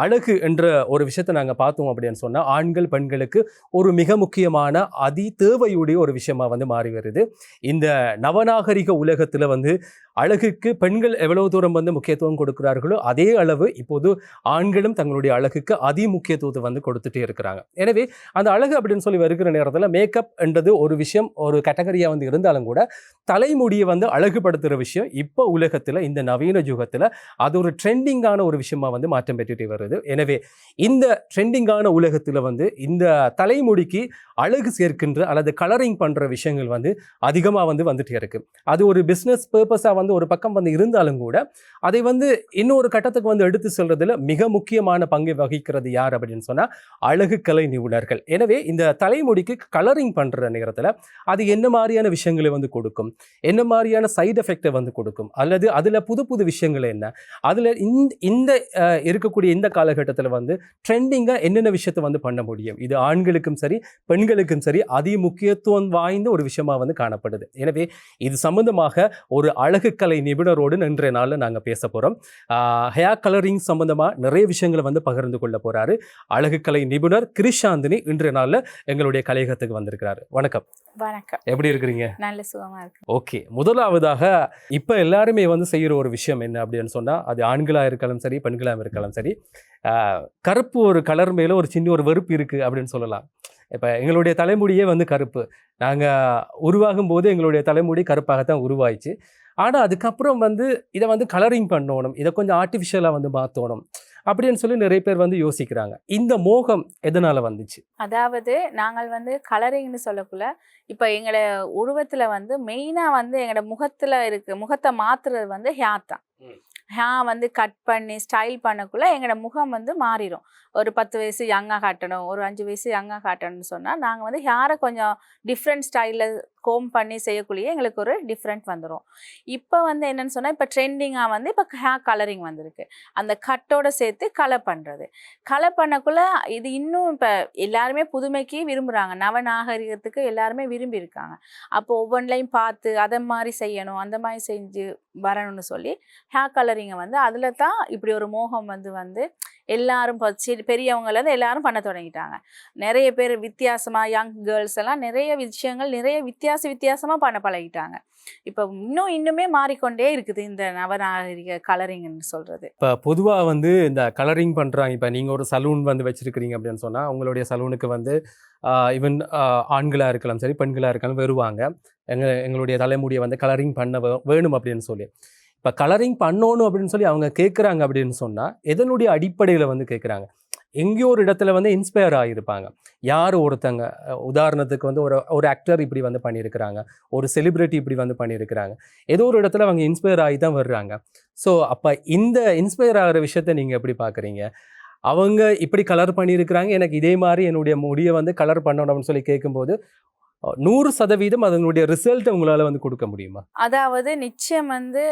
அழகு என்ற ஒரு விஷயத்தை நாங்கள் பார்த்தோம் அப்படின்னு சொன்னால் ஆண்கள் பெண்களுக்கு ஒரு மிக முக்கியமான அதி தேவையுடைய ஒரு விஷயமா வந்து மாறி வருது. இந்த நவநாகரிக உலகத்தில் வந்து அழகுக்கு பெண்கள் எவ்வளவு தூரம் வந்து முக்கியத்துவம் கொடுக்கிறார்களோ அதே அளவு இப்போது ஆண்களும் தங்களுடைய அழகுக்கு அதி முக்கியத்துவத்தை வந்து கொடுத்துட்டே இருக்கிறாங்க. எனவே அந்த அழகு அப்படின்னு சொல்லி வருகிற நேரத்தில் மேக்கப் என்றது ஒரு விஷயம் ஒரு கேட்டகரியாக வந்து இருந்தாலும் கூட தலைமுடியை வந்து அழகுபடுத்துகிற விஷயம் இப்போ உலகத்தில் இந்த நவீன யுகத்தில் அது ஒரு ட்ரெண்டிங்கான ஒரு விஷயமா வந்து மாற்றம் பெற்றுட்டே வருது. எனவே இந்த ட்ரெண்டிங்கான உலகத்தில் வந்து இந்த தலைமுடிக்கு அழகு சேர்க்கின்ற அல்லது கலரிங் பண்ணுற விஷயங்கள் வந்து அதிகமாக வந்து வந்துட்டே இருக்குது அது ஒரு பிஸ்னஸ் பர்பஸாக வந்து ஒரு பக்கம் வந்து இருந்தாலும் கூட அதை வந்து இன்னொரு கட்டத்துக்கு வந்து எடுத்து செல்றதுல மிக முக்கியமான பங்கு வகிக்கிறது யார் அப்படின்னு சொன்னால் அழகு கலை நிபுணர்கள். எனவே இந்த தலைமுடிக்கு கலரிங் பண்ணுற நேரத்தில் அது என்ன மாதிரியான விஷயங்களை வந்து கொடுக்கும்? என்ன மாதிரியான சைடு எஃபெக்டை வந்து கொடுக்கும்? அல்லது அதில் புது புது விஷயங்கள் என்ன? அதில் இந்த இருக்கக்கூடிய இந்த காலகட்டத்தில் வந்து ட்ரெண்டிங்காக என்னென்ன விஷயத்தை வந்து பண்ண முடியும்? இது ஆண்களுக்கும் சரி பெண்களுக்கும் சரி அதிக முக்கியத்துவம் வாய்ந்த ஒரு விஷயமா வந்து காணப்படுது. எனவே இது சம்பந்தமாக ஒரு அழகு அழகுக்கலை நிபுணரோடு இன்றைய நாளில் நாங்கள் பேச போகிறோம் ஹேர் கலரிங் சம்பந்தமாக நிறைய விஷயங்களை வந்து பகிர்ந்து கொள்ள போகிறாரு அழகுக்கலை நிபுணர் கிரிஷாந்தினி இன்றைய நாளில் எங்களுடைய கலையகத்துக்கு வந்திருக்கிறாரு. வணக்கம். வணக்கம். எப்படி இருக்கிறீங்க? நல்ல சுகமா இருக்கு. ஓகே. முதலாவதாக இப்போ எல்லாருமே வந்து செய்கிற ஒரு விஷயம் என்ன அப்படின்னு சொன்னால் அது ஆண்களாக இருக்கலாம் சரி பெண்களாக இருக்கலாம் சரி கருப்பு ஒரு கலர் மேலே ஒரு சின்ன ஒரு வெறுப்பு இருக்குது அப்படின்னு சொல்லலாம். இப்போ எங்களுடைய தலைமுடியே வந்து கருப்பு. நாங்கள் உருவாகும் போது எங்களுடைய தலைமுடி கருப்பாகத்தான் உருவாயிச்சு. ஆனால் அதுக்கப்புறம் வந்து இதை வந்து கலரிங் பண்ணணும். இதை கொஞ்சம் ஆர்டிஃபிஷியலாக வந்து மாற்றணும் அப்படின்னு சொல்லி நிறைய பேர் வந்து யோசிக்கிறாங்க. இந்த மோகம் எதனால் வந்துச்சு? அதாவது நாங்கள் வந்து கலரிங்னு சொல்லக்குள்ள இப்போ எங்களோட உருவத்துல வந்து மெயினா வந்து எங்களோட முகத்துல இருக்கு முகத்தை மாத்துறது வந்து ஹேர் தான். ஹேர் வந்து கட் பண்ணி ஸ்டைல் பண்ணக்குள்ள எங்களோட முகம் வந்து மாறிடும் ஒரு பத்து வயசு யங்காக காட்டணும் ஒரு அஞ்சு வயசு யங்காக காட்டணும்னு சொன்னால் நாங்கள் வந்து ஹேரை கொஞ்சம் டிஃப்ரெண்ட் ஸ்டைலில் கோம் பண்ணி செய்யக்குள்ளேயே எங்களுக்கு ஒரு டிஃப்ரெண்ட் வந்துடும் இப்போ வந்து என்னென்னு சொன்னால் இப்போ ட்ரெண்டிங்காக வந்து இப்போ ஹேர் கலரிங் வந்திருக்கு. அந்த கட்டோடு சேர்த்து கலர் பண்ணுறது கலர் பண்ணக்குள்ள இது இன்னும் இப்போ எல்லாருமே புதுமைக்கு விரும்புகிறாங்க நவநாகரிகத்துக்கு எல்லாருமே விரும்பி இருக்காங்க. அப்போ ஒவ்வொன்றிலையும் பார்த்து அதை மாதிரி செய்யணும் அந்த மாதிரி செஞ்சு வரணும்னு சொல்லி ஹேர் கலரிங்கை வந்து அதில் தான் இப்படி ஒரு மோகம் வந்து வந்து எல்லாரும் இப்போ எல்லாரும் பண்ண தொடங்கிட்டாங்க. நிறைய பேர் வித்தியாசமாக யங் கேர்ள்ஸ் எல்லாம் நிறைய விஷயங்கள் நிறைய வித்தியாச வித்தியாசமாக பண்ண பழகிட்டாங்க. இப்போ இன்னும் இன்னுமே மாறிக்கொண்டே இருக்குது இந்த நவநாகரிக கலரிங்னு சொல்கிறது இப்போ பொதுவாக வந்து இந்த கலரிங் பண்ணுறாங்க இப்போ நீங்கள் ஒரு சலூன் வந்து வச்சுருக்கிறீங்க அப்படின்னு சொன்னால் உங்களுடைய சலூனுக்கு வந்து ஈவன் ஆண்களாக இருக்கலாம் சரி பெண்களாக இருக்கலாம் வருவாங்க. எங்கள் எங்களுடைய தலைமுடியை வந்து கலரிங் பண்ண வேணும் அப்படின்னு சொல்லி. இப்போ கலரிங் பண்ணணும் அப்படின்னு சொல்லி அவங்க கேட்குறாங்க அப்படின்னு சொன்னால் எதனுடைய அடிப்படையில் வந்து கேட்குறாங்க எங்கேயோ ஒரு இடத்துல வந்து இன்ஸ்பயர் ஆகியிருப்பாங்க யார் ஒருத்தங்க? உதாரணத்துக்கு வந்து ஒரு ஒரு ஆக்டர் இப்படி வந்து பண்ணியிருக்கிறாங்க. ஒரு செலிப்ரிட்டி இப்படி வந்து பண்ணியிருக்கிறாங்க. ஏதோ ஒரு இடத்துல அவங்க இன்ஸ்பயர் ஆகி தான் வர்றாங்க. ஸோ அப்போ இந்த இன்ஸ்பயர் ஆகிற விஷயத்த நீங்கள் எப்படி பார்க்குறீங்க அவங்க இப்படி கலர் பண்ணியிருக்கிறாங்க. எனக்கு இதே மாதிரி என்னுடைய முடியை வந்து கலர் பண்ணணும்னு சொல்லி கேட்கும்போது நூறு சதவீதம் அதனுடைய ரிசல்ட் உங்களால் வந்து கொடுக்க முடியுமா? அதாவது நிச்சயம் வந்து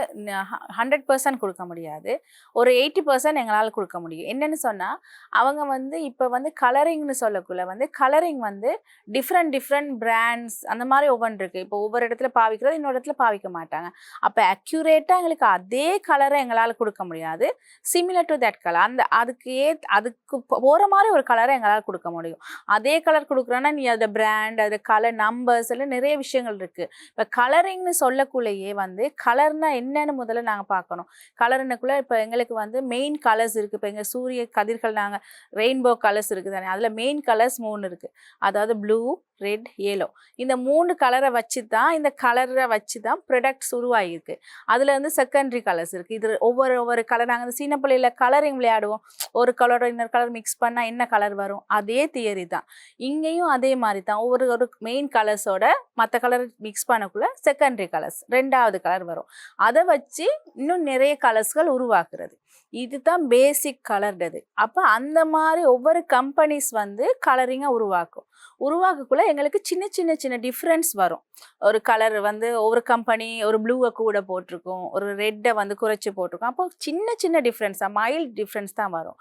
ஹண்ட்ரட் பர்சன்ட் கொடுக்க முடியாது. ஒரு எயிட்டி பர்சன்ட் எங்களால் கொடுக்க முடியும். என்னன்னு சொன்னால் அவங்க வந்து இப்போ வந்து கலரிங்னு சொல்லக்குள்ள வந்து கலரிங் வந்து டிஃப்ரெண்ட் டிஃப்ரெண்ட் பிராண்ட்ஸ் அந்த மாதிரி ஒவ்வொன்று இருக்குது இப்போ ஒவ்வொரு இடத்துல பாவிக்கிறது இன்னொரு இடத்துல பாவிக்க மாட்டாங்க. அப்போ அக்யூரேட்டாக எங்களுக்கு அதே கலரை எங்களால் கொடுக்க முடியாது. சிமிலர் டு தட் கலர் அந்த அதுக்கு ஏ அதுக்கு போகிற மாதிரி ஒரு கலரை எங்களால் கொடுக்க முடியும். அதே கலர் கொடுக்குறோன்னா நீ அதை பிராண்ட் அதை கலர் நம்பர்ஸ் எல்லாம் நிறைய விஷயங்கள் இருக்குது இப்போ கலரிங்னு சொல்லக்குள்ளேயே வந்து கலர்னா என்னன்னு முதல்ல நாங்கள் பார்க்கணும். கலர்னுக்குள்ள இப்போ எங்களுக்கு வந்து மெயின் கலர்ஸ் இருக்குது இப்போ எங்கள் சூரிய கதிர்கள் நாங்கள் ரெயின்போ கலர்ஸ் இருக்குது தானே? அதில் மெயின் கலர்ஸ் மூணு இருக்குது அதாவது ப்ளூ ரெட் ஏலோ இந்த மூணு கலரை வச்சு தான் இந்த கலரை வச்சு தான் ப்ரொடக்ட்ஸ் உருவாகியிருக்கு. அதில் வந்து செகண்டரி கலர்ஸ் இருக்குது இது ஒவ்வொரு ஒவ்வொரு கலர் நாங்கள் சின்ன பிள்ளையில கலரிங் விளையாடுவோம். ஒரு கலரோட இன்னொரு கலர் மிக்ஸ் பண்ணால் என்ன கலர் வரும்? அதே தியரி தான். இங்கேயும் அதே மாதிரி தான். ஒவ்வொரு ஒரு மெயின் கலர்ஸோட மற்ற கலர் மிக்ஸ் பண்ணக்குள்ள செகண்டரி கலர்ஸ் ரெண்டாவது கலர் வரும். அதை வச்சு இன்னும் நிறைய கலர்ஸ்கள் உருவாக்குறது. இதுதான் பேசிக் கலர்டது அப்போ அந்த மாதிரி ஒவ்வொரு கம்பெனிஸ் வந்து கலரிங்கை உருவாக்கும். உருவாக்கக்குள்ள எங்களுக்கு சின்ன சின்ன சின்ன டிஃப்ரென்ஸ் வரும். ஒரு கலர் வந்து ஒவ்வொரு கம்பெனி ஒரு ப்ளூவை கூட போட்டிருக்கும். ஒரு ரெட்டை வந்து குறைச்சி போட்டிருக்கோம். அப்போ சின்ன சின்ன டிஃப்ரென்ஸாக மைல்ட் டிஃப்ரென்ஸ் தான் வரும்.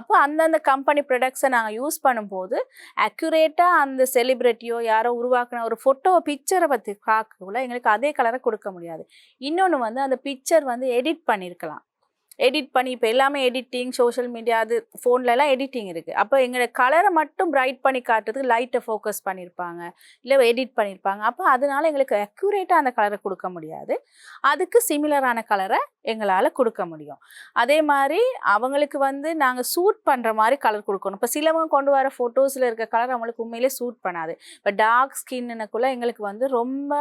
அப்போ அந்தந்த கம்பெனி ப்ரொடக்ட்ஸை நாங்கள் யூஸ் பண்ணும்போது அக்யூரேட்டாக அந்த செலிப்ரிட்டியோ யாரோ உருவாக்குன ஒரு ஃபோட்டோ பிக்சரை பற்றி பார்க்கக்குள்ள எங்களுக்கு அதே கலரை கொடுக்க முடியாது. இன்னொன்று வந்து அந்த பிக்சர் வந்து எடிட் பண்ணியிருக்கலாம் எடிட் பண்ணி இப்போ எல்லாமே எடிட்டிங் சோஷியல் மீடியா அது ஃபோன்லலாம் எடிட்டிங் இருக்குது அப்போ எங்களோட கலரை மட்டும் பிரைட் பண்ணி காட்டுறதுக்கு லைட்டை ஃபோக்கஸ் பண்ணியிருப்பாங்க இல்லை எடிட் பண்ணியிருப்பாங்க அப்போ அதனால எங்களுக்கு அக்யூரேட்டாக அந்த கலரை கொடுக்க முடியாது. அதுக்கு சிமிலரான கலரை எங்களால் கொடுக்க முடியும். அதே மாதிரி அவங்களுக்கு வந்து நாங்கள் சூட் பண்ணுற மாதிரி கலர் கொடுக்கணும். இப்போ சிலவங்க கொண்டு வர ஃபோட்டோஸில் இருக்க கலர் அவங்களுக்கு உண்மையிலே சூட் பண்ணாது. இப்போ டார்க் ஸ்கின்னுக்குள்ளே எங்களுக்கு வந்து ரொம்ப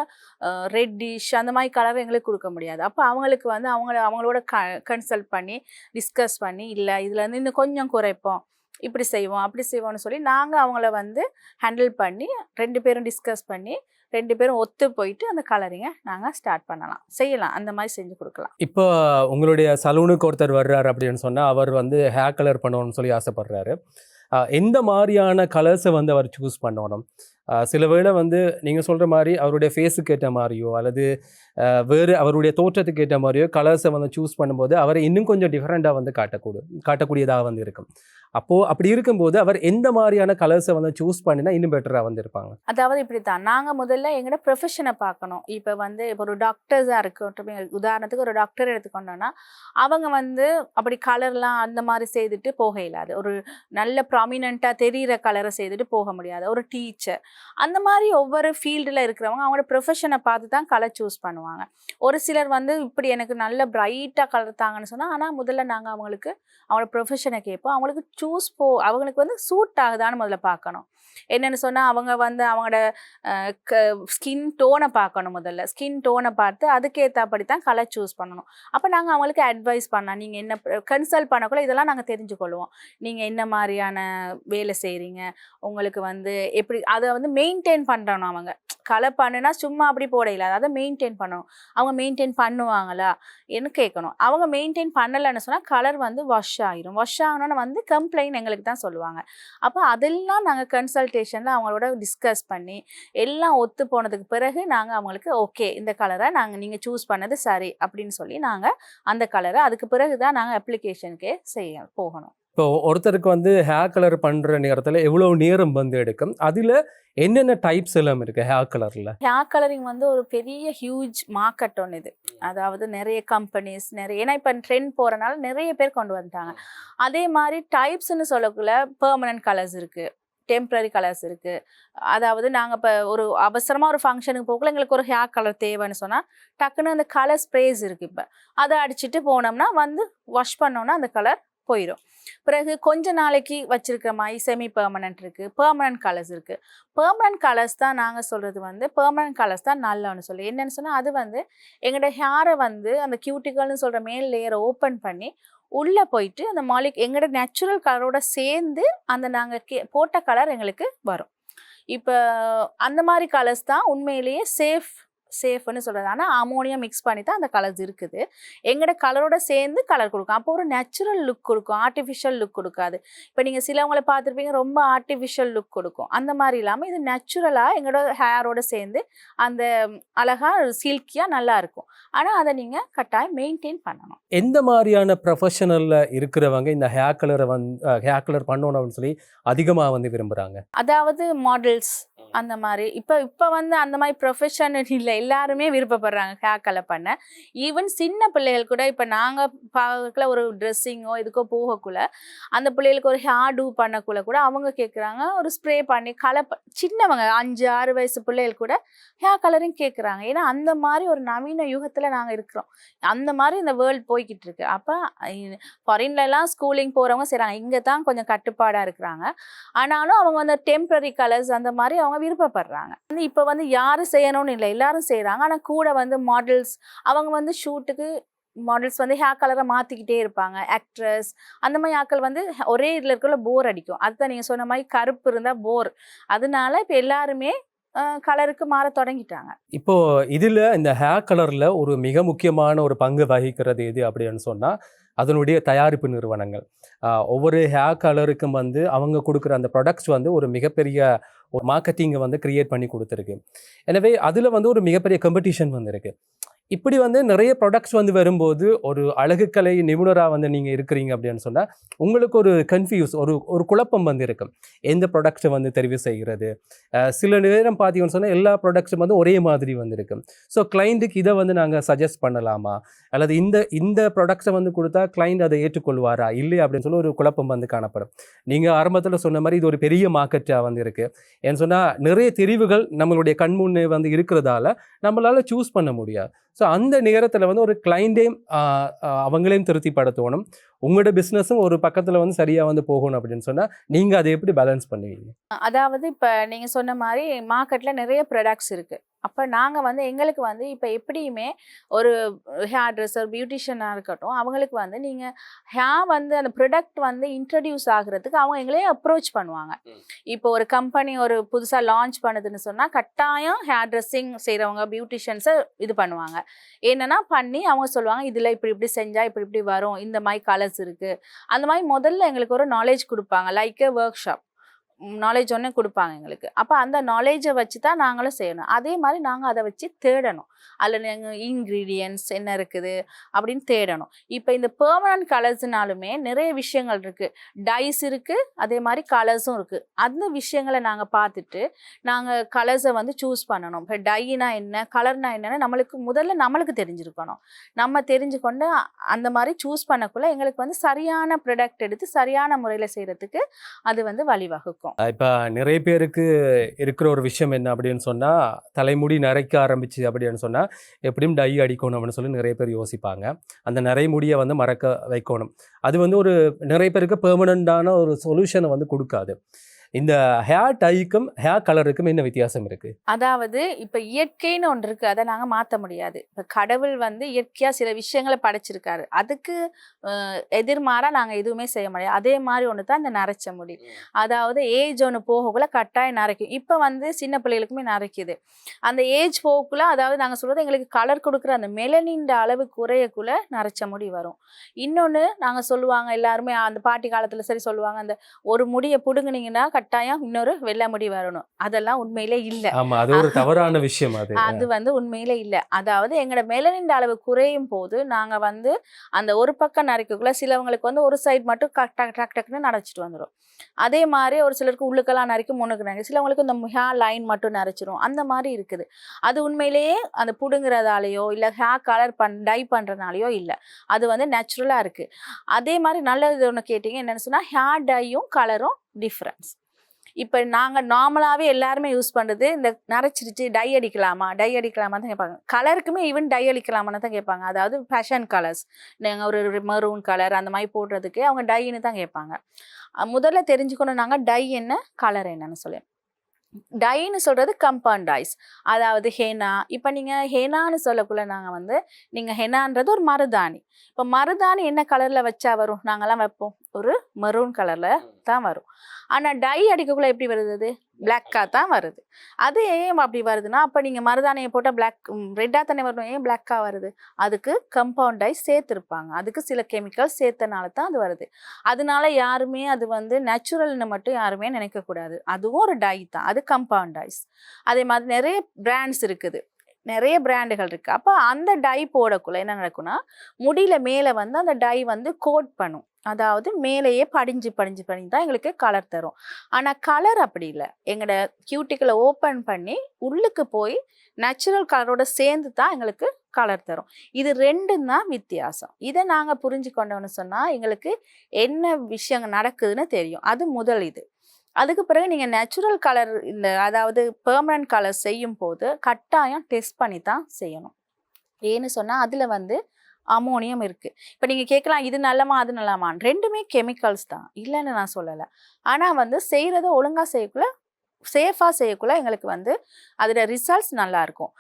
ரெட்டிஷ் அந்த மாதிரி கலர் எங்களுக்கு கொடுக்க முடியாது. அப்போ அவங்களுக்கு வந்து அவங்கள அவங்களோட க கன்சல்ட் பண்ணி டிஸ்கஸ் பண்ணி இல்லை இதில் இருந்து இன்னும் கொஞ்சம் குறைப்போம். இப்படி செய்வோம் அப்படி செய்வோம்னு சொல்லி நாங்கள் அவங்கள வந்து ஹேண்டில் பண்ணி ரெண்டு பேரும் டிஸ்கஸ் பண்ணி ரெண்டு பேரும் ஒத்து போயிட்டு அந்த கலரிங்கை நாங்கள் ஸ்டார்ட் பண்ணலாம். செய்யலாம். அந்த மாதிரி செஞ்சு கொடுக்கலாம். இப்போ உங்களுடைய சலூனுக்கு ஒருத்தர் வர்றாரு அப்படின்னு சொன்னால் அவர் வந்து ஹேர் கலர் பண்ணணும்னு சொல்லி ஆசைப்படுறாரு. எந்த மாதிரியான கலர்ஸை வந்து அவர் சூஸ் பண்ணணும்? சில வேளை வந்து நீங்கள் சொல்கிற மாதிரி அவருடைய ஃபேஸுக்கு ஏற்ற மாதிரியோ அல்லது வேறு அவருடைய தோற்றத்துக்கு ஏற்ற மாதிரியோ கலர்ஸை வந்து சூஸ் பண்ணும்போது அவரை இன்னும் கொஞ்சம் டிஃப்ரெண்ட்டாக வந்து காட்டக்கூடும் காட்டக்கூடியதாக வந்து இருக்கும். அப்போது அப்படி இருக்கும்போது அவர் எந்த மாதிரியான கலர்ஸை வந்து சூஸ் பண்ணினா இன்னும் பெட்டராக வந்து இருப்பாங்க அதாவது இப்படி தான் நாங்கள் முதல்ல எங்களோட ப்ரொஃபஷனை பார்க்கணும். இப்போ வந்து இப்போ ஒரு டாக்டர்ஸாக இருக்கட்டும் உதாரணத்துக்கு ஒரு டாக்டர் எடுத்துக்கொண்டோன்னா அவங்க வந்து அப்படி கலர்லாம் அந்த மாதிரி செய்துட்டு போக இல்லாது ஒரு நல்ல ப்ராமினண்ட்டாக தெரிகிற கலரை செய்துட்டு போக முடியாது. ஒரு டீச்சர் அந்த மாதிரி ஒவ்வொரு ஃபீல்டில் இருக்கிறவங்க அவங்களோட ப்ரொஃபஷனை பார்த்து தான் கலர் சூஸ் பண்ணுவாங்க. ஒரு சிலர் வந்து இப்படி எனக்கு நல்ல பிரைட்டாக கலர் தாங்கன்னு சொன்னால் ஆனால் முதல்ல நாங்கள் அவங்களுக்கு அவங்களோட ப்ரொஃபஷனை கேட்போம். அவங்களுக்கு சூஸ் போ அவங்களுக்கு வந்து சூட் ஆகுதான்னு முதல்ல பார்க்கணும். என்னென்னு சொன்னால் அவங்க வந்து அவங்களோட ஸ்கின் டோனை பார்க்கணும் முதல்ல. ஸ்கின் டோனை பார்த்து அதுக்கேற்றபடி தான் கலர் சூஸ் பண்ணணும். அப்போ நாங்கள் அவங்களுக்கு அட்வைஸ் பண்ணலாம். நீங்கள் என்ன கன்சல்ட் பண்ணக்குள்ள இதெல்லாம் நாங்கள் தெரிஞ்சுக்கொள்வோம். நீங்கள் என்ன மாதிரியான வேலை செய்கிறீங்க உங்களுக்கு வந்து எப்படி அதை வந்து மெயின்டைன் பண்ணுறணும் அவங்க. கலர் சும்மா அப்படி போடையில. அதாவது மெயின்டைன் பண்ணணும். அவங்க மெயின்டைன் பண்ணுவாங்களா? என்ன கேட்கணும். அவங்க மெயின்டைன் பண்ணலைன்னு சொன்னால் கலர் வந்து வாஷ் ஆகிரும் வாஷ் ஆகணும்னு வந்து கம்ப்ளைண்ட் எங்களுக்கு தான் சொல்லுவாங்க. அப்போ அதெல்லாம் நாங்கள் கன்சல்டேஷனில் அவங்களோட டிஸ்கஸ் பண்ணி எல்லாம் ஒத்து போனதுக்கு பிறகு நாங்கள் அவங்களுக்கு ஓகே இந்த கலரை நாங்கள் நீங்கள் சூஸ் பண்ணது சரி அப்படின்னு சொல்லி நாங்கள் அந்த கலரை அதுக்கு பிறகு தான் நாங்கள் அப்ளிகேஷனுக்கே செய்ய போகணும். இப்போ ஒருத்தருக்கு வந்து ஹேர் கலர் பண்ணுற நேரத்தில் எவ்வளோ நேரம் வந்து எடுக்கும்? அதில் என்னென்ன டைப்ஸ் எல்லாம் இருக்குது ஹேர் கலரில் ஹேர் கலரிங் வந்து ஒரு பெரிய ஹியூஜ் மார்க்கெட் ஒன்று இது. அதாவது நிறைய கம்பெனிஸ் நிறைய ஏன்னா இப்போ ட்ரெண்ட் போகிறனால நிறைய பேர் கொண்டு வந்துட்டாங்க. அதே மாதிரி டைப்ஸ்னு சொல்லக்குள்ள பெர்மனன்ட் கலர்ஸ் இருக்குது டெம்ப்ரரி கலர்ஸ் இருக்குது அதாவது நாங்கள் இப்போ ஒரு அவசரமாக ஒரு ஃபங்க்ஷனுக்கு போகல எங்களுக்கு ஒரு ஹேர் கலர் தேவைன்னு சொன்னால் டக்குன்னு அந்த கலர் ஸ்ப்ரேஸ் இருக்குது இப்போ. அதை அடிச்சுட்டு போனோம்னா வந்து வாஷ் பண்ணோம்னா அந்த கலர் போயிடும் பிறகு கொஞ்ச நாளைக்கு வச்சிருக்கிற மாதிரி செமி பெர்மனன்ட் இருக்குது பெர்மனன்ட் கலர்ஸ் இருக்குது பெர்மனன்ட் கலர்ஸ் தான் நாங்கள் சொல்கிறது வந்து பெர்மனன்ட் கலர்ஸ் தான் நல்லன்னு சொல்லி. என்னென்னு சொன்னால் அது வந்து எங்களோட ஹேரை வந்து அந்த கியூட்டிக்கல்னு சொல்கிற மேல் லேயரை ஓப்பன் பண்ணி உள்ளே போயிட்டு அந்த மாலிக் எங்களோட நேச்சுரல் கலரோட சேர்ந்து அந்த நாங்கள் கே போட்ட கலர் எங்களுக்கு வரும். இப்போ அந்த மாதிரி கலர்ஸ் தான் உண்மையிலேயே சேஃப் சேஃப்னு சொல்கிறது ஆனால் அமோனியம் மிக்ஸ் பண்ணி தான் அந்த கலர்ஸ் இருக்குது. எங்களோட கலரோட சேர்ந்து கலர் கொடுக்கும். அப்போ ஒரு நேச்சுரல் லுக் கொடுக்கும். ஆர்டிஃபிஷியல் லுக் கொடுக்காது. இப்போ நீங்கள் சிலவங்களை பார்த்துருப்பீங்க ரொம்ப ஆர்டிஃபிஷியல் லுக் கொடுக்கும். அந்த மாதிரி இல்லாமல் இது நேச்சுரலாக எங்களோட ஹேரோட சேர்ந்து அந்த அழகாக சில்கியாக நல்லா இருக்கும். ஆனால் அதை நீங்கள் கட்டாயம் மெயின்டைன் பண்ணணும். எந்த மாதிரியான ப்ரொஃபஷனலில் இருக்கிறவங்க இந்த ஹேர் கலரை வந்து ஹேர் கலர் பண்ணணும்னு சொல்லி அதிகமாக வந்து விரும்புகிறாங்க அதாவது மாடல்ஸ் அந்த மாதிரி. இப்போ இப்போ வந்து அந்த மாதிரி ப்ரொஃபஷன் இல்லை. எல்லாருமே விருப்பப்படுறாங்க ஹேர் கலர் பண்ண. ஈவன் சின்ன பிள்ளைகள் கூட இப்போ நாங்கள் பார்க்கல ஒரு ட்ரெஸ்ஸிங்கோ இதுக்கோ போகக்குள்ள அந்த பிள்ளைகளுக்கு ஒரு ஹேர் டூ பண்ணக்குள்ள கூட அவங்க கேட்குறாங்க ஒரு ஸ்ப்ரே பண்ணி கலர் ப- சின்னவங்க அஞ்சு ஆறு வயசு பிள்ளைகள் கூட ஹேர் கலரிங் கேட்குறாங்க ஏன்னா அந்த மாதிரி ஒரு நவீன யுகத்தில் நாங்கள் இருக்கிறோம். அந்த மாதிரி இந்த வேர்ல்டு போய்கிட்டு இருக்கு. அப்போ ஃபாரின்லலாம் ஸ்கூலிங் போகிறவங்க செய்கிறாங்க இங்கே தான் கொஞ்சம் கட்டுப்பாடாக இருக்கிறாங்க. ஆனாலும் அவங்க வந்து டெம்பரரி கலர்ஸ் அந்த மாதிரி அவங்க விருப்பப்படுறாங்க. வந்து இப்போ வந்து யாரும் செய்யணும்னு இல்லை எல்லாரும் செய்கிறாங்க ஆனால் கூட வந்து மாடல்ஸ் அவங்க வந்து ஷூட்டுக்கு மாடல்ஸ் வந்து ஹேர் கலரை மாற்றிக்கிட்டே இருப்பாங்க. ஆக்ட்ரஸ் அந்த மாதிரி ஆட்கள் வந்து ஒரே இதில் இருக்கிற போர் அடிக்கும். அதுதான் நீங்கள் சொன்ன மாதிரி கருப்பு இருந்தால் போர் அதனால இப்போ எல்லாருமே கலருக்கு மாற தொடங்கிட்டாங்க. இப்போ இதில் இந்த ஹேர் கலரில் ஒரு மிக முக்கியமான ஒரு பங்கு வகிக்கிறது எது அப்படின்னு சொன்னால் அதனுடைய தயாரிப்பு நிறுவனங்கள். ஒவ்வொரு ஹேர் கலருக்கும் வந்து அவங்க கொடுக்குற அந்த ப்ராடக்ட்ஸ் வந்து ஒரு மிகப்பெரிய ஒரு மார்க்கெட்டிங்கை வந்து க்ரியேட் பண்ணி கொடுத்துருக்கு. எனவே அதில் வந்து ஒரு மிகப்பெரிய காம்படிஷன் வந்துருக்கு. இப்படி வந்து நிறைய ப்ராடக்ட்ஸ் வந்து வரும்போது ஒரு அழகுக்கலை நிபுணராக வந்து நீங்கள் இருக்கிறீங்க அப்படின்னு சொன்னால் உங்களுக்கு ஒரு கன்ஃபியூஸ் ஒரு ஒரு குழப்பம் வந்து இருக்கும். எந்த ப்ராடக்ட்ஸை வந்து தெரிவு செய்கிறது? சில நேரம் பார்த்தீங்கன்னு சொன்னால் எல்லா ப்ராடக்ட்ஸும் வந்து ஒரே மாதிரி வந்து இருக்கும். ஸோ கிளைண்ட்டுக்கு இதை வந்து நாங்கள் சஜஸ்ட் பண்ணலாமா? அல்லது இந்த இந்த ப்ராடக்ட்ஸை வந்து கொடுத்தா கிளைண்ட் அதை ஏற்றுக்கொள்வாரா? இல்லை அப்படின்னு சொல்லி ஒரு குழப்பம் வந்து காணப்படும். நீங்கள் ஆரம்பத்தில் சொன்ன மாதிரி இது ஒரு பெரிய மார்க்கெட்டாக வந்து இருக்குது ஏன்னு சொன்னால் நிறைய தெரிவுகள் நம்மளுடைய கண்முன்னே வந்து இருக்கிறதால நம்மளால் சூஸ் பண்ண முடியாது. ஸோ அந்த நேரத்தில் வந்து ஒரு கிளைண்டையும் அவங்களையும் திருப்திப்படுத்தணும். உங்களோட பிஸ்னஸும் ஒரு பக்கத்தில் வந்து சரியாக வந்து போகணும் அப்படின்னு சொன்னால் நீங்கள் அதை எப்படி பேலன்ஸ் பண்ணுவீங்க? அதாவது இப்போ நீங்கள் சொன்ன மாதிரி மார்க்கெட்டில் நிறைய ப்ராடக்ட்ஸ் இருக்குது அப்போ நாங்கள் வந்து எங்களுக்கு வந்து இப்போ எப்படியுமே ஒரு ஹேர் ட்ரெஸ்ஸர் பியூட்டிஷியனாக இருக்கட்டும் அவங்களுக்கு வந்து நீங்கள் ஹேர் வந்து அந்த ப்ராடக்ட் வந்து இன்ட்ரடியூஸ் ஆகுறதுக்கு அவங்க எங்களே அப்ரோச் பண்ணுவாங்க. இப்போ ஒரு கம்பெனி ஒரு புதுசாக லான்ச் பண்ணுதுன்னு சொன்னால் கட்டாயம் ஹேர் ட்ரெஸ்ஸிங் செய்கிறவங்க பியூட்டிஷியன்ஸை இது பண்ணுவாங்க. என்னன்னா பண்ணி அவங்க சொல்லுவாங்க இதில் இப்படி இப்படி செஞ்சால் இப்படி இப்படி வரும் இந்த மாதிரி கலர்ஸ் இருக்குது அந்த மாதிரி முதல்ல எங்களுக்கு ஒரு நாலேஜ் கொடுப்பாங்க. லைக் ஒர்க் ஷாப் நாலேஜ் ஒன்று கொடுப்பாங்க எங்களுக்கு. அப்போ அந்த நாலேஜை வச்சு தான் நாங்களும் செய்யணும். அதே மாதிரி நாங்கள் அதை வச்சு தேடணும். அதில் நாங்கள் இன்க்ரீடியன்ஸ் என்ன இருக்குது அப்படின்னு தேடணும். இப்போ இந்த பெர்மனன்ட் கலர்ஸ்னாலுமே நிறைய விஷயங்கள் இருக்குது டைஸ் இருக்குது அதே மாதிரி கலர்ஸும் இருக்குது அந்த விஷயங்களை நாங்கள் பார்த்துட்டு நாங்கள் கலர்ஸை வந்து சூஸ் பண்ணணும். இப்போ டைனா என்ன கலர்னா என்னென்னு நம்மளுக்கு முதல்ல நம்மளுக்கு தெரிஞ்சிருக்கணும். நம்ம தெரிஞ்சுக்கொண்டு அந்த மாதிரி சூஸ் பண்ணக்குள்ளே எங்களுக்கு வந்து சரியான ப்ராடக்ட் எடுத்து சரியான முறையில் செய்கிறதுக்கு அது வந்து வழிவகுக்கும். இப்போ நிறைய பேருக்கு இருக்கிற ஒரு விஷயம் என்ன அப்படின்னு சொன்னால் தலைமுடி நரைக்க ஆரம்பிச்சு அப்படின்னு சொன்னால் எப்படியும் டை அடிக்கணும் அப்படின்னு சொல்லி நிறைய பேர் யோசிப்பாங்க. அந்த நிறை முடியை வந்து மறக்க வைக்கணும். அது வந்து ஒரு நிறைய பேருக்கு பெர்மனண்டான ஒரு சொல்யூஷனை வந்து கொடுக்காது. இந்த ஹேர் டைக்கும் ஹேர் கலருக்கும் என்ன வித்தியாசம் இருக்குது அதாவது இப்போ இயற்கைன்னு ஒன்று இருக்குது அதை நாங்கள் மாற்ற முடியாது. இப்போ கடவுள் வந்து இயற்கையாக சில விஷயங்களை படைச்சிருக்காரு. அதுக்கு அஹ், எதிர்மாறா நாங்கள் எதுவுமே செய்ய முடியாது. அதே மாதிரி ஒன்று தான் இந்த நரைச்ச முடி. அதாவது ஏஜ் ஒன்று போகக்குள்ள கட்டாயம் நரைக்கும். இப்போ வந்து சின்ன பிள்ளைகளுக்குமே நரைக்குது. அந்த ஏஜ் போகக்குள்ள அதாவது நாங்கள் சொல்கிறது எங்களுக்கு கலர் கொடுக்குற அந்த மெலனின் அளவு குறையக்குள்ள நரைச்ச முடி வரும். இன்னொன்று நாங்கள் சொல்லுவாங்க எல்லாருமே அந்த பாட்டி காலத்தில் சரி சொல்லுவாங்க அந்த ஒரு முடியை பிடுங்குனீங்கன்னா கட்டாயம் இன்னொரு வெள்ளை முடி வரணும். அதெல்லாம் உண்மையிலே இல்லை. அது ஒரு தவறான விஷயம் அது. அது வந்து உண்மையில இல்ல. அதாவது எங்களோட மெலனின் அளவு குறையும் போது நாங்க வந்து அந்த ஒரு பக்கம் நரைக்கக்குள்ள சிலவங்களுக்கு வந்து ஒரு சைடு மட்டும் டக் டக் டக் டக்குன்னு நரைச்சிட்டு வந்துடும் அதே மாதிரி ஒரு சிலருக்கு உள்ளுக்கெல்லாம் நரைக்கும் முன்னுக்கு நரைக்கும். சிலவங்களுக்கு இந்த ஹேர் லைன் மட்டும் நரைச்சிரும். அந்த மாதிரி இருக்குது. அது உண்மையிலேயே அந்த புடுங்குறதாலேயோ இல்லை ஹேர் கலர் பண் டை பண்ணுறதுனாலையோ இல்லை. அது வந்து நேச்சுரலாக இருக்குது அதே மாதிரி நல்லது ஒன்று கேட்டிங்க என்னென்னு சொன்னால் ஹேர் டையும் கலரும் டிஃப்ரென்ஸ் இப்போ நாங்கள் நார்மலாகவே எல்லாருமே யூஸ் பண்ணுறது இந்த நரைச்சிருச்சு டை அடிக்கலாமா? டை அடிக்கலாமா தான் கேட்பாங்க. கலருக்குமே ஈவன் டை அடிக்கலாமான்னு தான் கேட்பாங்க. அதாவது ஃபேஷன் கலர்ஸ். நாங்கள் ஒரு மரூன் கலர் அந்த மாதிரி போடுறதுக்கு அவங்க டைன்னு தான் கேட்பாங்க. முதல்ல தெரிஞ்சுக்கணும் நாங்கள் டை என்ன கலர் என்னன்னு சொல்லி. டைன்னு சொல்கிறது கம்பவுண்ட் டைஸ் அதாவது ஹேனா. இப்போ நீங்கள் ஹேனான்னு சொல்லக்குள்ள நாங்கள் வந்து நீங்கள் ஹெனான்றது ஒரு மருதாணி. இப்போ மருதாணி என்ன கலரில் வச்சா வரும்? நாங்கள்லாம் வைப்போம். ஒரு மெரூன் கலரில் தான் வரும். ஆனால் டை அடிக்கக்குள்ள எப்படி வருது அது? பிளாக்காக தான் வருது. அது ஏன் அப்படி வருதுன்னா அப்போ நீங்கள் மருதாணியை போட்டால் பிளாக் ரெட்டாக தானே வரணும்? ஏன் பிளாக்காக வருது? அதுக்கு கம்பவுண்ட் டை சேர்த்துருப்பாங்க. அதுக்கு சில கெமிக்கல் சேர்த்தனால தான் அது வருது. அதனால யாருமே அது வந்து நேச்சுரல்னு மட்டும் யாருமே நினைக்கக்கூடாது அதுவும் ஒரு டை தான். அது கம்பவுண்ட் டைஸ் அதே மாதிரி நிறைய பிராண்ட்ஸ் இருக்குது. நிறைய பிராண்டுகள் இருக்குது அப்போ அந்த டை போடக்குள்ள என்ன நடக்கும்னா முடியில மேலே வந்து அந்த டை வந்து கோட் பண்ணும். அதாவது மேலேயே படிஞ்சு படிஞ்சு படிஞ்சு தான் எங்களுக்கு கலர் தரும். ஆனால் கலர் அப்படி இல்லை. எங்களோட கியூட்டிக்கலை ஓப்பன் பண்ணி உள்ளுக்கு போய் நேச்சுரல் கலரோட சேர்ந்து தான் எங்களுக்கு கலர் தரும். இது ரெண்டும் தான் வித்தியாசம். இதை நாங்கள் புரிஞ்சு கொண்டோம்னு சொன்னால் எங்களுக்கு என்ன விஷயங்கள் நடக்குதுன்னு தெரியும். அது முதல் இது. அதுக்கு பிறகு நீங்கள் நேச்சுரல் கலர் இந்த அதாவது பெர்மனன்ட் கலர் செய்யும் போது கட்டாயம் டெஸ்ட் பண்ணி தான் செய்யணும். ஏன்னு சொன்னால் அதில் வந்து அமோனியம் இருக்குது இப்போ நீங்கள் கேட்கலாம் இது நல்லமா அது நல்லமான்னு ரெண்டுமே கெமிக்கல்ஸ் தான். இல்லைன்னு நான் சொல்லலை. ஆனால் வந்து செய்கிறத ஒழுங்காக செய்யக்குள்ள சேஃபாக செய்யக்குள்ள எங்களுக்கு வந்து அதோட ரிசல்ட்ஸ் நல்லாயிருக்கும்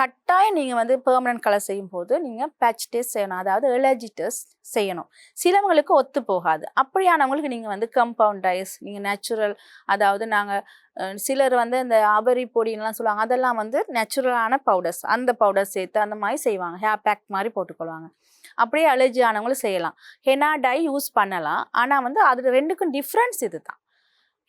கட்டாயம் நீங்கள் வந்து பெர்மனன்ட் கலர் செய்யும் போது நீங்கள் பேட்ச் டெஸ்ட் செய்யணும். அதாவது எலர்ஜி டெஸ்ட் செய்யணும். சிலவங்களுக்கு ஒத்து போகாது. அப்படியானவங்களுக்கு நீங்கள் வந்து கம்பவுண்ட் டைஸ் நீங்கள் நேச்சுரல் அதாவது நாங்கள் சிலர் வந்து இந்த அபரி பொடின்லாம் சொல்லுவாங்க. அதெல்லாம் வந்து நேச்சுரலான பவுடர்ஸ் அந்த பவுடர் சேர்த்து அந்த மாதிரி செய்வாங்க. ஹேர் பேக் மாதிரி போட்டுக்கொள்வாங்க. அப்படியே அலர்ஜி ஆனவங்களும் செய்யலாம். ஹெனா டை யூஸ் பண்ணலாம். ஆனால் வந்து அது ரெண்டுக்கும் டிஃப்ரென்ஸ் இது தான்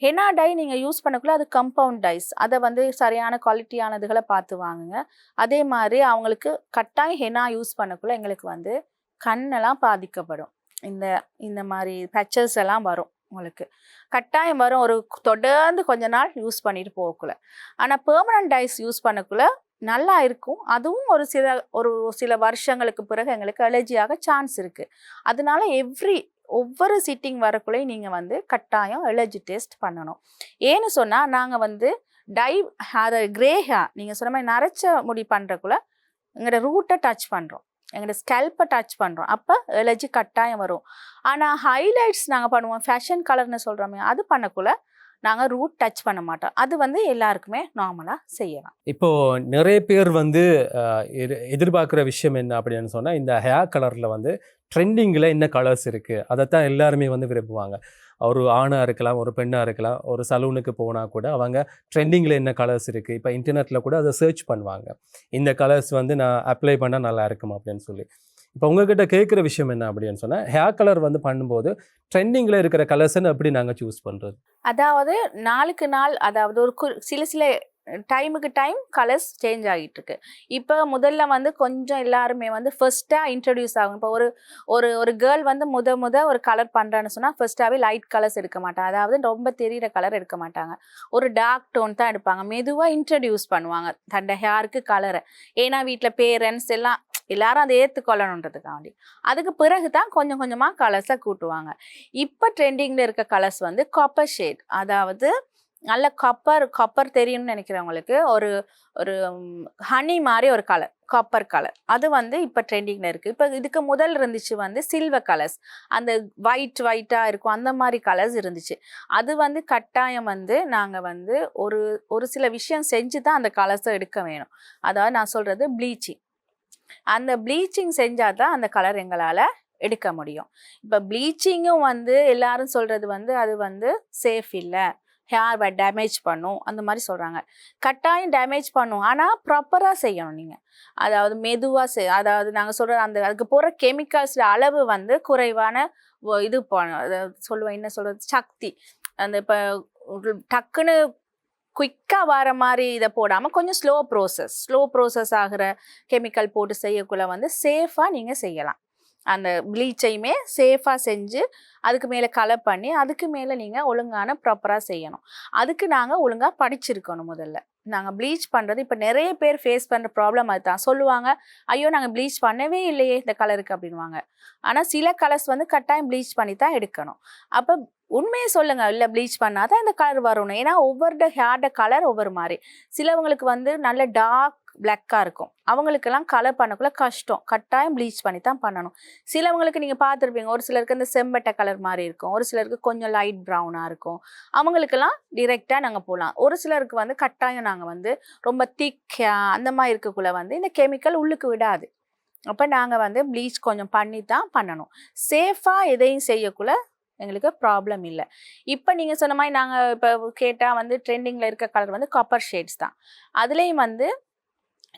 ஹெனா டை நீங்கள் யூஸ் பண்ணக்குள்ள அது கம்பவுண்ட் டைஸ் அதை வந்து சரியான குவாலிட்டியானதுகளை பார்த்து வாங்குங்க. அதே மாதிரி அவங்களுக்கு கட்டாயம் ஹெனா யூஸ் பண்ணக்குள்ள எங்களுக்கு வந்து கண்ணெல்லாம் பாதிக்கப்படும். இந்த இந்த மாதிரி பச்சஸ் எல்லாம் வரும் உங்களுக்கு. கட்டாயம் வரும். ஒரு தொடர்ந்து கொஞ்ச நாள் யூஸ் பண்ணிட்டு போகக்குள்ள. ஆனால் பெர்மனன்ட் டைஸ் யூஸ் பண்ணக்குள்ள நல்லா இருக்கும். அதுவும் ஒரு சில ஒரு சில வருஷங்களுக்கு பிறகு எங்களுக்கு அலர்ஜியாக சான்ஸ் இருக்குது அதனால எவ்ரி ஒவ்வொரு சிட்டிங் வரக்குள்ளேயும் நீங்கள் வந்து கட்டாயம் எலர்ஜி டெஸ்ட் பண்ணணும். ஏன்னு சொன்னால் நாங்கள் வந்து டை அதை கிரே ஹேர் நீங்கள் சொன்ன மாதிரி நரைச்ச முடி பண்ணுறக்குள்ள எங்களோட ரூட்டை டச் பண்ணுறோம் எங்களோட ஸ்கல்ப்பை டச் பண்ணுறோம் அப்போ எலர்ஜி கட்டாயம் வரும். ஆனால் ஹைலைட்ஸ் நாங்கள் பண்ணுவோம். ஃபேஷன் கலர்னு சொல்கிறோமே அது பண்ணக்குள்ள நாங்கள் ரூட் டச் பண்ண மாட்டோம். அது வந்து எல்லாருக்குமே நார்மலாக செய்யலாம். இப்போது நிறைய பேர் வந்து எதிர்பார்க்குற விஷயம் என்ன அப்படின்னு சொன்னால் இந்த ஹேர் கலரில் வந்து ட்ரெண்டிங்கில் என்ன கலர்ஸ் இருக்குது அதைத்தான் எல்லாருமே வந்து விரும்புவாங்க. ஒரு ஆணாக இருக்கலாம் ஒரு பெண்ணாக இருக்கலாம் ஒரு சலூனுக்கு போனால் கூட அவங்க ட்ரெண்டிங்கில் என்ன கலர்ஸ் இருக்குது இப்போ இன்டர்நெட்டில் கூட அதை சர்ச் பண்ணுவாங்க. இந்த கலர்ஸ் வந்து நான் அப்ளை பண்ணால் நல்லா இருக்கும் அப்படின்னு சொல்லி. இப்போ உங்ககிட்ட கேட்குற விஷயம் என்ன அப்படின்னு சொன்னால் ஹேர் கலர் வந்து பண்ணும்போது ட்ரெண்டிங்கில் இருக்கிற கலர்ஸ்ன்னு எப்படி நாங்கள் சூஸ் பண்ணுறது அதாவது நாளுக்கு நாள் அதாவது ஒரு கு சில சில டைமுக்கு டைம் கலர்ஸ் சேஞ்ச் ஆகிட்டு இருக்கு இப்போ முதல்ல வந்து கொஞ்சம் எல்லாருமே வந்து ஃபர்ஸ்ட்டாக இன்ட்ரடியூஸ் ஆகும். இப்போ ஒரு ஒரு ஒரு கேர்ள் வந்து முத முத ஒரு கலர் பண்ணுறான்னு சொன்னால் ஃபர்ஸ்ட்டாகவே லைட் கலர்ஸ் எடுக்க மாட்டாங்க. அதாவது ரொம்ப தெரியிற கலர் எடுக்க மாட்டாங்க. ஒரு டார்க் டோன் தான் எடுப்பாங்க. மெதுவாக இன்ட்ரடியூஸ் பண்ணுவாங்க. தண்ட ஹேருக்கு கலரை ஏன்னா வீட்டில் பேரண்ட்ஸ் எல்லாம் எல்லாரும் அதை ஏற்றுக்கொள்ளணுன்றதுக்காண்டி அதுக்கு பிறகு தான் கொஞ்சம் கொஞ்சமாக கலர்ஸை கூட்டுவாங்க. இப்போ ட்ரெண்டிங்கில் இருக்க கலர்ஸ் வந்து காப்பர் ஷேட் அதாவது நல்ல கப்பர் கப்பர் தெரியும்னு நினைக்கிறவங்களுக்கு ஒரு ஒரு ஹனி மாதிரி ஒரு கலர் கப்பர் கலர் அது வந்து இப்போ ட்ரெண்டிங்கில் இருக்குது இப்போ இதுக்கு முதல் இருந்துச்சு வந்து சில்வர் கலர்ஸ் அந்த ஒயிட் ஒயிட்டாக இருக்கும். அந்த மாதிரி கலர்ஸ் இருந்துச்சு. அது வந்து கட்டாயம் வந்து நாங்கள் வந்து ஒரு ஒரு சில விஷயம் செஞ்சு தான் அந்த கலர்ஸை எடுக்க வேணும். அதாவது நான் சொல்கிறது ப்ளீச்சிங் அந்த ப்ளீச்சிங் செஞ்சால் தான் அந்த கலர் எங்களால் எடுக்க முடியும். இப்போ ப்ளீச்சிங்கும் வந்து எல்லாரும் சொல்கிறது வந்து அது வந்து சேஃப் இல்லை. ஹேர் டேமேஜ் பண்ணும். அந்த மாதிரி சொல்கிறாங்க கட்டாயம் டேமேஜ் பண்ணும். ஆனால் ப்ராப்பராக செய்யணும் நீங்கள் அதாவது மெதுவாக செய் அதாவது நாங்கள் சொல்கிற அந்த அதுக்கு போகிற கெமிக்கல்ஸில் அளவு வந்து குறைவான இது பண்ண சொல்லுவேன் என்ன சொல்கிறது சக்தி. அந்த இப்போ டக்குன்னு குயிக்காக வர மாதிரி இதை போடாமல் கொஞ்சம் ஸ்லோ ப்ரோசஸ் ஸ்லோ ப்ரோசஸ் ஆகிற கெமிக்கல் போட்டு செய்யக்குள்ள வந்து சேஃபாக நீங்கள் செய்யலாம். அந்த ப்ளீச்சையுமே சேஃபாக செஞ்சு அதுக்கு மேலே கலர் பண்ணி அதுக்கு மேலே நீங்கள் ஒழுங்கான ப்ராப்பராக செய்யணும். அதுக்கு நாங்கள் ஒழுங்காக படிச்சிருக்கணும் முதல்ல. நாங்கள் ப்ளீச் பண்ணுறது இப்போ நிறைய பேர் ஃபேஸ் பண்ணுற ப்ராப்ளம் அதுதான். சொல்லுவாங்க ஐயோ நாங்கள் ப்ளீச் பண்ணவே இல்லையே இந்த கலருக்கு அப்படின்வாங்க ஆனால் சில கலர்ஸ் வந்து கட்டாயம் ப்ளீச் பண்ணி தான் எடுக்கணும். அப்போ உண்மையை சொல்லுங்க. இல்லை ப்ளீச் பண்ணால் தான் இந்த கலர் வரணும் ஏன்னா ஒவ்வொரு ஹேர்ட கலர் ஒவ்வொரு மாதிரி சிலவங்களுக்கு வந்து நல்ல டார்க் பிளாக்காக இருக்கும். அவங்களுக்கெல்லாம் கலர் பண்ணக்குள்ள கஷ்டம். கட்டாயம் ப்ளீச் பண்ணி தான் பண்ணணும். சிலவங்களுக்கு நீங்கள் பார்த்துருப்பீங்க ஒரு சிலருக்கு இந்த செம்பட்டை கலர் மாதிரி இருக்கும். ஒரு சிலருக்கு கொஞ்சம் லைட் ப்ரௌனாக இருக்கும். அவங்களுக்கெல்லாம் டிரெக்டாக நாங்கள் போகலாம் ஒரு சிலருக்கு வந்து கட்டாயம் நாங்கள் வந்து ரொம்ப திக்காக அந்த மாதிரி இருக்கக்குள்ள வந்து இந்த கெமிக்கல் உள்ளுக்கு விடாது. அப்போ நாங்கள் வந்து ப்ளீச் கொஞ்சம் பண்ணி தான் பண்ணணும் சேஃபாக எதையும் செய்யக்குள்ள எங்களுக்கு ப்ராப்ளம் இல்லை. இப்போ நீங்கள் சொன்ன மாதிரி நாங்கள் இப்போ கேட்டால் வந்து ட்ரெண்டிங்கில் இருக்க கலர் வந்து காப்பர் ஷேட்ஸ் தான். அதுலேயும் வந்து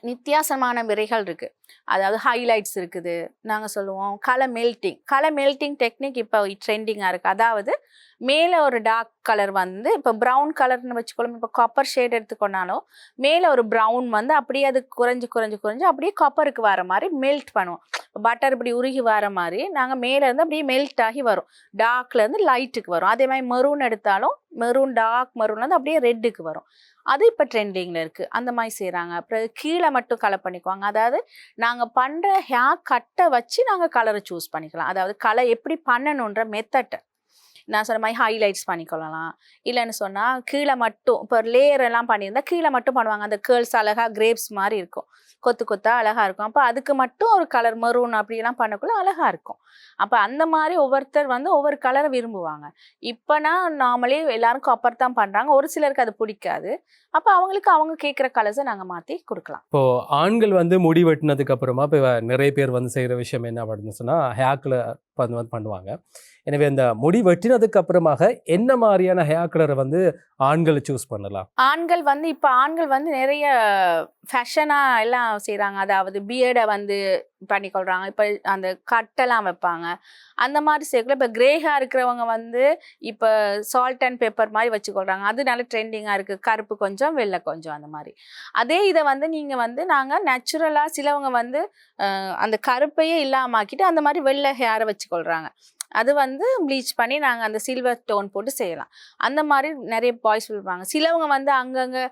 வித்தியாசமான விரைகள் இருக்குது அதாவது ஹைலைட்ஸ் இருக்குது. நாங்கள் சொல்லுவோம். Colour melting colour melting technique இப்போ ட்ரெண்டிங்காக இருக்குது அதாவது மேலே ஒரு டார்க் கலர் வந்து இப்போ ப்ரௌன் கலர்னு வச்சுக்கொள்ளும் இப்போ காப்பர் ஷேட் எடுத்துக்கொண்டாலும் மேலே ஒரு ப்ரௌன் வந்து அப்படியே அது குறைஞ்சு குறைஞ்சு குறைஞ்சு அப்படியே காப்பருக்கு வர மாதிரி மெல்ட் பண்ணுவோம். பட்டர் இப்படி உருகி வர மாதிரி நாங்கள் மேலேருந்து அப்படியே மெல்ட் ஆகி வரும். டார்க்லேருந்து லைட்டுக்கு வரும். அதே மாதிரி மெரூன் எடுத்தாலும் மெரூன் டார்க் மெரூன்லேருந்து அப்படியே ரெட்டுக்கு வரும். அது இப்போ ட்ரெண்டிங்கில் இருக்குது அந்த மாதிரி செய்கிறாங்க அப்புறம் கீழே மட்டும் கலர் பண்ணிக்குவாங்க. அதாவது நாங்கள் பண்ணுற ஹேர் கட்டை வச்சு நாங்கள் கலரை சூஸ் பண்ணிக்கலாம். அதாவது கலை எப்படி பண்ணணுன்ற மெத்தட்டை நான் சொன்ன மாதிரி ஹைலைட்ஸ் பண்ணிக்கொள்ளலாம். இல்லைன்னு சொன்னால் கீழே மட்டும் இப்போ லேயர் எல்லாம் பண்ணியிருந்தா கீழே மட்டும் பண்ணுவாங்க. அந்த கேர்ள்ஸ் அழகாக கிரேப்ஸ் மாதிரி இருக்கும். கொத்து கொத்தா அழகாக இருக்கும். அப்போ அதுக்கு மட்டும் ஒரு கலர் மரூன் அப்படிலாம் பண்ணக்குள்ள அழகாக இருக்கும். அப்போ அந்த மாதிரி ஒவ்வொருத்தர் வந்து ஒவ்வொரு கலரை விரும்புவாங்க. இப்போனா நார்மலி எல்லாரும் காப்பர் தான் பண்ணுறாங்க ஒரு சிலருக்கு அது பிடிக்காது. அப்போ அவங்களுக்கு அவங்க கேட்குற கலர்ஸை நாங்கள் மாற்றி கொடுக்கலாம். இப்போ ஆண்கள் வந்து முடி வெட்டினதுக்கு அப்புறமா இப்போ நிறைய பேர் வந்து செய்கிற விஷயம் என்ன அப்படின்னு சொன்னால் ஹேக்கில் வந்து வந்து பண்ணுவாங்க. எனவே அந்த முடி வெட்டினதுக்கு அப்புறமாக என்ன மாதிரியான ஹேர் கலரை வந்து ஆண்கள் சூஸ் பண்ணலாம்? ஆண்கள் வந்து இப்போ ஆண்கள் வந்து நிறைய ஃபேஷனாக எல்லாம் செய்கிறாங்க அதாவது பியர்டை வந்து பண்ணிக்கொள்கிறாங்க இப்போ அந்த கட்டெல்லாம் வைப்பாங்க. அந்த மாதிரி சேர்க்கல. இப்போ கிரேஹாக இருக்கிறவங்க வந்து இப்போ சால்ட் அண்ட் பேப்பர் மாதிரி வச்சுக்கொள்கிறாங்க அது நல்ல ட்ரெண்டிங்காக இருக்குது கருப்பு கொஞ்சம் வெள்ளை கொஞ்சம் அந்த மாதிரி. அதே இதை வந்து நீங்கள் வந்து நாங்கள் நேச்சுரலாக சிலவங்க வந்து அந்த கருப்பையே இல்லாமாக்கிட்டு அந்த மாதிரி வெள்ளை ஹேரை வச்சுக்கொள்கிறாங்க அது வந்து ப்ளீச் பண்ணி நாங்கள் அந்த சில்வர் டோன் போட்டு செய்யலாம். அந்த மாதிரி நிறைய பாய்ஸ் விழுப்பாங்க சிலவங்க வந்து அங்கங்கே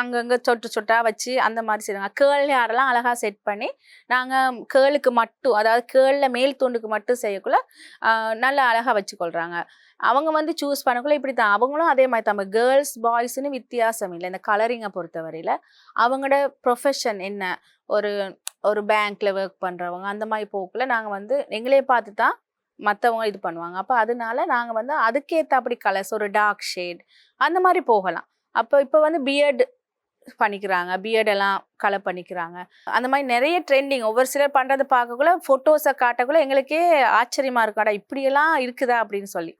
அங்கங்கே சொட்டு சொட்டாக வச்சு அந்த மாதிரி செய்வாங்க. கேர்ள் யாரெல்லாம் அழகாக செட் பண்ணி நாங்கள் கேர்ளுக்கு மட்டும் அதாவது கேர்ளில் மேல் துண்டுக்கு மட்டும் செய்யக்குள்ள நல்லா அழகாக வச்சுக்கொள்கிறாங்க அவங்க வந்து சூஸ் பண்ணக்குள்ள இப்படி தான் அவங்களும் அதே மாதிரி தான். கேர்ள்ஸ் பாய்ஸ்னு வித்தியாசம் இல்லை. இந்த கலரிங்கை பொறுத்தவரையில் அவங்களோட ப்ரொஃபஷன் என்ன? ஒரு ஒரு பேங்க்கில் ஒர்க் பண்ணுறவங்க அந்த மாதிரி போக்குள்ள நாங்கள் வந்து எங்களே பார்த்து தான் மற்றவங்க இது பண்ணுவாங்க. அப்போ அதனால நாங்கள் வந்து அதுக்கேற்ற கலர்ஸ் ஒரு டார்க் ஷேட் அந்த மாதிரி போகலாம். அப்போ இப்போ வந்து பியர்டு பண்ணிக்கிறாங்க. பியர்டெல்லாம் கலர் பண்ணிக்கிறாங்க. அந்த மாதிரி நிறைய ட்ரெண்டிங் ஒவ்வொரு சிலர் பண்ணுறது பார்க்கக்குள்ள ஃபோட்டோஸை காட்டக்குள்ள எங்களுக்கே ஆச்சரியமாக இருக்காடா இப்படியெல்லாம் இருக்குதா அப்படின்னு சொல்லி.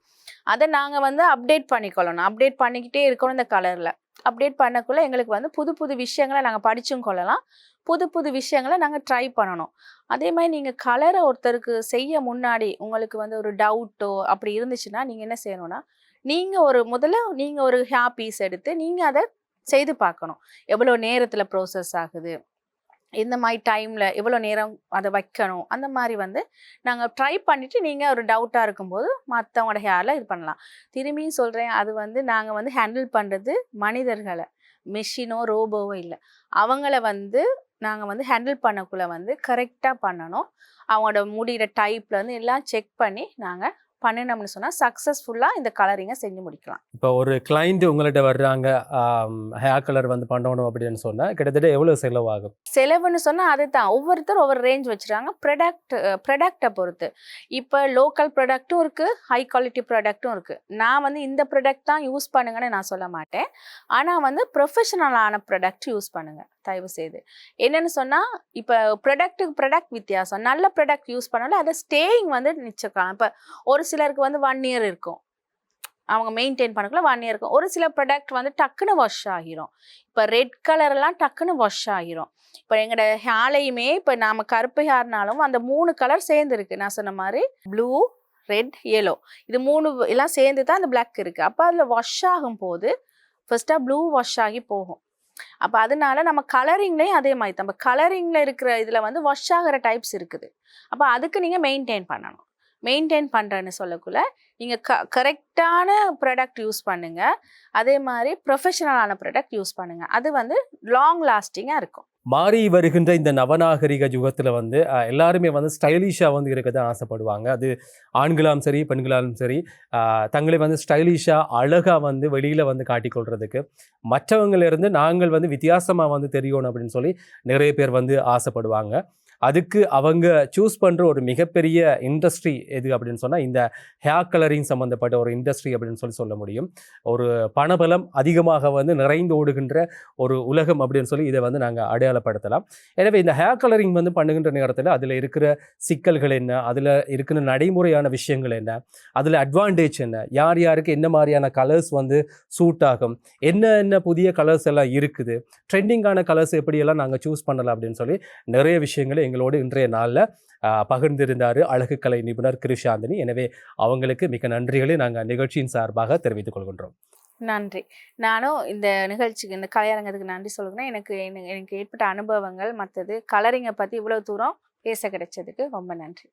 அதை நாங்கள் வந்து அப்டேட் பண்ணிக்கொள்ளணும். அப்டேட் பண்ணிக்கிட்டே இருக்கணும் இந்த கலரில் அப்டேட் பண்ணக்குள்ளே எங்களுக்கு வந்து புது புது விஷயங்களை நாங்கள் படித்தும் கொள்ளலாம். புது புது விஷயங்களை நாங்கள் ட்ரை பண்ணணும். அதே மாதிரி நீங்கள் கலரை ஒருத்தருக்கு செய்ய முன்னாடி உங்களுக்கு வந்து ஒரு டவுட்டோ அப்படி இருந்துச்சுன்னா நீங்கள் என்ன செய்யணும்னா நீங்கள் ஒரு முதல்ல நீங்கள் ஒரு ஹேப்பீஸ் எடுத்து நீங்கள் அதை செய்து பார்க்கணும். எவ்வளோ நேரத்தில் ப்ரோசஸ் ஆகுது? இந்த மாதிரி டைமில் எவ்வளோ நேரம் அதை வைக்கணும். அந்த மாதிரி வந்து நாங்கள் ட்ரை பண்ணிவிட்டு நீங்கள் ஒரு டவுட்டாக இருக்கும்போது மற்றவங்களோட ஹேரில் இது பண்ணலாம். திரும்பியும் சொல்கிறேன் அது வந்து நாங்கள் வந்து ஹேண்டில் பண்ணுறது மனிதர்களை. மெஷினோ ரோபோவோ இல்லை. அவங்கள வந்து நாங்கள் வந்து ஹேண்டில் பண்ணக்குள்ளே வந்து கரெக்டாக பண்ணணும். அவங்களோட முடிகிற டைப்பில் வந்து எல்லாம் செக் பண்ணி நாங்கள் பண்ணினோம்னு சொன்னால் சக்ஸஸ்ஃபுல்லாக இந்த கலரிங்கை செஞ்சு முடிக்கலாம். இப்போ ஒரு கிளைண்ட் உங்கள்கிட்ட வர்றாங்க ஹேர் கலர் வந்து பண்ணணும் அப்படின்னு சொன்னால் கிட்டத்தட்ட எவ்வளோ செலவாகும்? செலவுன்னு சொன்னால் அதுதான். ஒவ்வொருத்தர் ஒவ்வொரு ரேஞ்ச் வச்சுருக்காங்க ப்ரொடக்ட் ப்ரொடக்டை பொறுத்து. இப்போ லோக்கல் ப்ராடக்ட்டும் இருக்குது ஹை குவாலிட்டி ப்ராடக்ட்டும் இருக்குது நான் வந்து இந்த ப்ராடக்ட் தான் யூஸ் பண்ணுங்கன்னு நான் சொல்ல மாட்டேன். ஆனால் வந்து ப்ரொஃபஷனலான ப்ராடக்ட் யூஸ் பண்ணுங்க. தயவு செய்து. என்னன்னு சொன்னால் இப்போ ப்ரொடக்ட்டுக்கு ப்ரொடக்ட் வித்தியாசம். நல்ல ப்ரொடக்ட் யூஸ் பண்ணாலும் அதை ஸ்டேயிங் வந்து நிச்சயம் இப்போ ஒரு சிலருக்கு வந்து ஒன் இயர் இருக்கும். அவங்க மெயின்டைன் பண்ணக்குள்ள ஒன் இயர் இருக்கும். ஒரு சில ப்ராடக்ட் வந்து டக்குன்னு வாஷ் ஆகிரும். இப்போ ரெட் கலர்லாம் டக்குன்னு வாஷ் ஆகிரும். இப்போ எங்களோட ஹேலையுமே இப்போ நாம கருப்பு ஹேர்னாலும் அந்த மூணு கலர் சேர்ந்துருக்கு. நான் சொன்ன மாதிரி ப்ளூ ரெட் எல்லோ இது மூணு எல்லாம் சேர்ந்து தான் அந்த பிளாக் இருக்கு. அப்போ அதில் வாஷ் ஆகும் போது ஃபர்ஸ்ட்டாக ப்ளூ வாஷ் ஆகி போகும். அப்போ அதனால நம்ம கலரிங்லேயும் அதே மாதிரி நம்ம கலரிங்கில் இருக்கிற இதில் வந்து வாஷ் ஆகிற டைப்ஸ் இருக்குது. அப்போ அதுக்கு நீங்கள் மெயின்டைன் பண்ணணும். மெயின்டைன் பண்ணுறேன்னு சொல்லக்குள்ள நீங்கள் க கரெக்டான ப்ராடக்ட் யூஸ் பண்ணுங்கள் அதே மாதிரி ப்ரொஃபஷனலான ப்ராடக்ட் யூஸ் பண்ணுங்கள் அது வந்து லாங் லாஸ்டிங்காக இருக்கும். மாறி வருகின்ற இந்த நவநாகரிக யுகத்தில் வந்து எல்லாருமே வந்து ஸ்டைலிஷாக வந்து இருக்க தான் ஆசைப்படுவாங்க. அது ஆண்களாலும் சரி பெண்களாலும் சரி தங்களை வந்து ஸ்டைலிஷாக அழகாக வந்து வெளியில் வந்து காட்டிக்கொள்கிறதுக்கு மற்றவங்களிருந்து நாங்கள் வந்து வித்தியாசமாக வந்து தெரியணும் அப்படின்னு சொல்லி நிறைய பேர் வந்து ஆசைப்படுவாங்க. அதுக்கு அவங்க சூஸ் பண்ணுற ஒரு மிகப்பெரிய இண்டஸ்ட்ரி எது அப்படின்னு சொன்னால் இந்த ஹேர் கலரிங் சம்மந்தப்பட்ட ஒரு இண்டஸ்ட்ரி அப்படின்னு சொல்லி சொல்ல முடியும். ஒரு பணபலம் அதிகமாக வந்து நிறைந்து ஓடுகின்ற ஒரு உலகம் அப்படின்னு சொல்லி இதை வந்து நாங்கள் அடையாளப்படுத்தலாம். எனவே இந்த ஹேர் கலரிங் வந்து பண்ணுகின்ற நேரத்தில் அதில் இருக்கிற சிக்கல்கள் என்ன? அதில் இருக்கிற நடைமுறையான விஷயங்கள் என்ன? அதில் அட்வான்டேஜ் என்ன? யார் யாருக்கு என்ன மாதிரியான கலர்ஸ் வந்து சூட் ஆகும்? என்ன என்ன புதிய கலர்ஸ் எல்லாம் இருக்குது? ட்ரெண்டிங்கான கலர்ஸ் எப்படியெல்லாம் நாங்கள் சூஸ் பண்ணலாம் அப்படின்னு சொல்லி நிறைய விஷயங்களை எங்களோடு இன்றைய நாளில் பகிர்ந்திருந்தார் அழகு கலை நிபுணர் கிருஷாந்தினி. எனவே அவங்களுக்கு மிக நன்றிகளை நாங்கள் நிகழ்ச்சியின் சார்பாக தெரிவித்துக் கொள்கின்றோம். நன்றி. நானும் இந்த நிகழ்ச்சிக்கு இந்த கலையரங்கத்துக்கு நன்றி சொல்கிறேன் எனக்கு எனக்கு எனக்கு ஏற்பட்ட அனுபவங்கள் மற்றது கலரிங்கை பற்றி இவ்வளோ தூரம் பேச கிடைச்சதுக்கு ரொம்ப நன்றி.